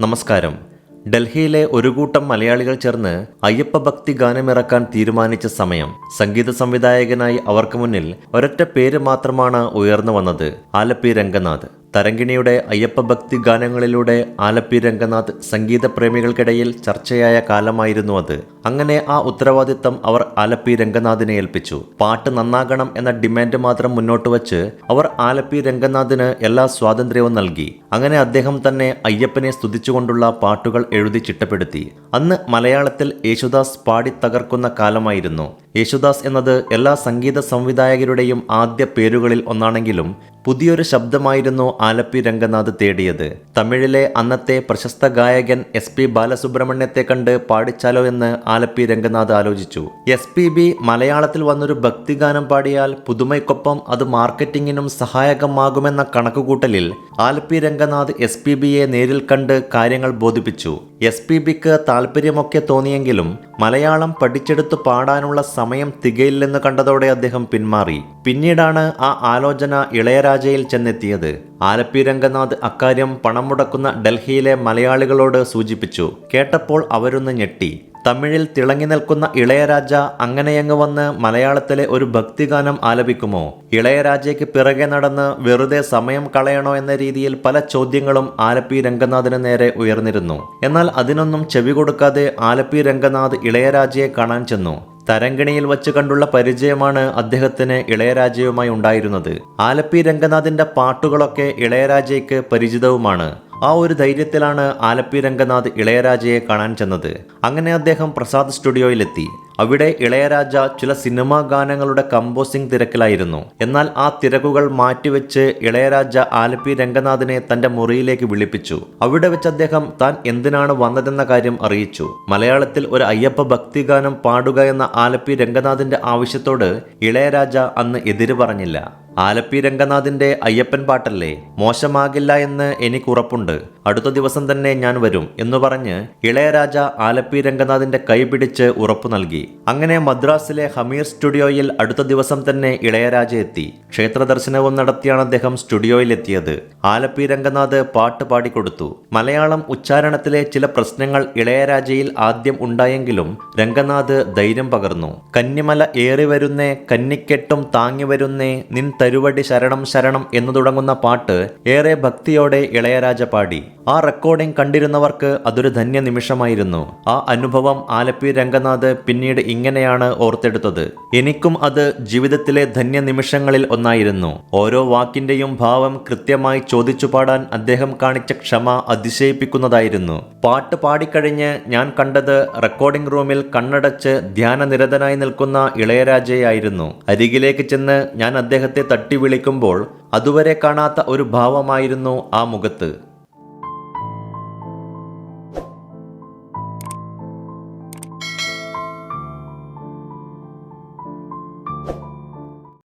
നമസ്കാരം. ഡൽഹിയിലെ ഒരു കൂട്ടം മലയാളികൾ ചേർന്ന് അയ്യപ്പ ഭക്തി ഗാനമിറക്കാൻ തീരുമാനിച്ച സമയം സംഗീത സംവിധായകനായി അവർക്ക് മുന്നിൽ ഒരൊറ്റ പേര് മാത്രമാണ് ഉയർന്നു വന്നത് ആലപ്പി രംഗനാഥ്. തരങ്കിണിയുടെ അയ്യപ്പഭക്തി ഗാനങ്ങളിലൂടെ ആലപ്പി രംഗനാഥ് സംഗീത പ്രേമികൾക്കിടയിൽ ചർച്ചയായ കാലമായിരുന്നു അത്. അങ്ങനെ ആ ഉത്തരവാദിത്തം അവർ ആലപ്പി രംഗനാഥിനെ ഏൽപ്പിച്ചു. പാട്ട് നന്നാകണം എന്ന ഡിമാൻഡ് മാത്രം മുന്നോട്ട് വച്ച് അവർ ആലപ്പി രംഗനാഥിന് എല്ലാ സ്വാതന്ത്ര്യവും നൽകി. അങ്ങനെ അദ്ദേഹം തന്നെ അയ്യപ്പനെ സ്തുതിച്ചുകൊണ്ടുള്ള പാട്ടുകൾ എഴുതി ചിട്ടപ്പെടുത്തി. അന്ന് മലയാളത്തിൽ യേശുദാസ് പാടി തകർക്കുന്ന കാലമായിരുന്നു. യേശുദാസ് എന്നത് എല്ലാ സംഗീത സംവിധായകരുടെയും ആദ്യ പേരുകളിൽ ഒന്നാണെങ്കിലും പുതിയൊരു ശബ്ദമായിരുന്നു ആലപ്പി രംഗനാഥ് തേടിയത്. തമിഴിലെ അന്നത്തെ പ്രശസ്ത ഗായകൻ എസ് പി ബാലസുബ്രഹ്മണ്യത്തെ കണ്ട് പാടിച്ചാലോ എന്ന് ആലപ്പി രംഗനാഥ് ആലോചിച്ചു. എസ് പി ബി മലയാളത്തിൽ വന്നൊരു ഭക്തിഗാനം പാടിയാൽ പുതുമയ്ക്കൊപ്പം അത് മാർക്കറ്റിംഗിനും സഹായകമാകുമെന്ന കണക്കുകൂട്ടലിൽ ആലപ്പി രംഗനാഥ് എസ് പി ബിയെ നേരിൽ കണ്ട് കാര്യങ്ങൾ ബോധിപ്പിച്ചു. എസ് പി ബിക്ക് താല്പര്യമൊക്കെ തോന്നിയെങ്കിലും മലയാളം പഠിച്ചെടുത്ത് പാടാനുള്ള സമയം തികയില്ലെന്ന് കണ്ടതോടെ അദ്ദേഹം പിന്മാറി. പിന്നീടാണ് ആ ആലോചന ഇളയരാജയിൽ ചെന്നെത്തിയത്. ആലപ്പി രംഗനാഥ് അക്കാര്യം പണം മുടക്കുന്ന ഡൽഹിയിലെ മലയാളികളോട് സൂചിപ്പിച്ചു. കേട്ടപ്പോൾ അവരൊന്ന് ഞെട്ടി. തമിഴിൽ തിളങ്ങി നിൽക്കുന്ന ഇളയരാജ അങ്ങനെയങ്ങ് വന്ന് മലയാളത്തിലെ ഒരു ഭക്തിഗാനം ആലപിക്കുമോ? ഇളയരാജയ്ക്ക് പിറകെ നടന്ന് വെറുതെ സമയം കളയണോ എന്ന രീതിയിൽ പല ചോദ്യങ്ങളും ആലപ്പി രംഗനാഥിന് നേരെ ഉയർന്നിരുന്നു. എന്നാൽ അതിനൊന്നും ചെവി കൊടുക്കാതെ ആലപ്പി രംഗനാഥ് ഇളയരാജയെ കാണാൻ ചെന്നു. തരങ്കിണിയിൽ വച്ച് കണ്ടുള്ള പരിചയമാണ് അദ്ദേഹത്തിന് ഇളയരാജയുമായി ഉണ്ടായിരുന്നത്. ആലപ്പി രംഗനാഥിന്റെ പാട്ടുകളൊക്കെ ഇളയരാജയ്ക്ക് പരിചിതവുമാണ്. ആ ഒരു ധൈര്യത്തിലാണ് ആലപ്പി രംഗനാഥ് ഇളയരാജയെ കാണാൻ ചെന്നത്. അങ്ങനെ അദ്ദേഹം പ്രസാദ് സ്റ്റുഡിയോയിലെത്തി. അവിടെ ഇളയരാജ ചില സിനിമാ ഗാനങ്ങളുടെ കമ്പോസിംഗ് തിരക്കിലായിരുന്നു. എന്നാൽ ആ തിരക്കുകൾ മാറ്റിവെച്ച് ഇളയരാജ ആലപ്പി രംഗനാഥിനെ തന്റെ മുറിയിലേക്ക് വിളിപ്പിച്ചു. അവിടെ വെച്ച് അദ്ദേഹം താൻ എന്തിനാണ് വന്നതെന്ന കാര്യം അറിയിച്ചു. മലയാളത്തിൽ ഒരു അയ്യപ്പ ഭക്തിഗാനം പാടുക എന്ന ആലപ്പി രംഗനാഥിന്റെ ആവശ്യത്തോട് ഇളയരാജ അന്ന് എതിര് പറഞ്ഞില്ല. ആലപ്പി രംഗനാഥിന്റെ അയ്യപ്പൻ പാട്ടല്ലേ മോശമാകില്ല എന്ന് എനിക്ക് ഉറപ്പുണ്ട് അടുത്ത ദിവസം തന്നെ ഞാൻ വരും എന്ന് പറഞ്ഞ് ഇളയരാജ ആലപ്പി രംഗനാഥിന്റെ കൈപിടിച്ച് ഉറപ്പു നൽകി. അങ്ങനെ മദ്രാസിലെ ഹമീർ സ്റ്റുഡിയോയിൽ അടുത്ത ദിവസം തന്നെ ഇളയരാജ എത്തി. ക്ഷേത്ര ദർശനവും നടത്തിയാണ് അദ്ദേഹം സ്റ്റുഡിയോയിൽ എത്തിയത് ആലപ്പി രംഗനാഥ് പാട്ട് പാടിക്കൊടുത്തു. മലയാളം ഉച്ചാരണത്തിലെ ചില പ്രശ്നങ്ങൾ ഇളയരാജയിൽ ആദ്യം ഉണ്ടായെങ്കിലും രംഗനാഥ് ധൈര്യം പകർന്നു. കന്നിമല ഏറി വരുന്നേ കന്നിക്കെട്ടും താങ്ങി വരുന്നേ നിൻ തരുവടി ശരണം ശരണം എന്ന് തുടങ്ങുന്ന പാട്ട് ഏറെ ഭക്തിയോടെ ഇളയരാജ പാടി. ആ റെക്കോർഡിംഗ് കണ്ടിരുന്നവർക്ക് അതൊരു ധന്യ നിമിഷമായിരുന്നു. ആ അനുഭവം ആലപ്പി രംഗനാഥ് പിന്നീട് ഇങ്ങനെയാണ് ഓർത്തെടുത്തത്. എനിക്കും അത് ജീവിതത്തിലെ ധന്യ നിമിഷങ്ങളിൽ ഒന്നായിരുന്നു. ഓരോ വാക്കിന്റെയും ഭാവം കൃത്യമായി ചോദിച്ചു പാടാൻ അദ്ദേഹം കാണിച്ച ക്ഷമ അതിശയിപ്പിക്കുന്നതായിരുന്നു. പാട്ട് പാടിക്കഴിഞ്ഞ് ഞാൻ കണ്ടത് റെക്കോർഡിംഗ് റൂമിൽ കണ്ണടച്ച് ധ്യാനനിരതനായി നിൽക്കുന്ന ഇളയരാജയായിരുന്നു. അരികിലേക്ക് ചെന്ന് ഞാൻ അദ്ദേഹത്തെ തട്ടി വിളിക്കുമ്പോൾ അതുവരെ കാണാത്ത ഒരു ഭാവമായിരുന്നു ആ മുഖത്ത്.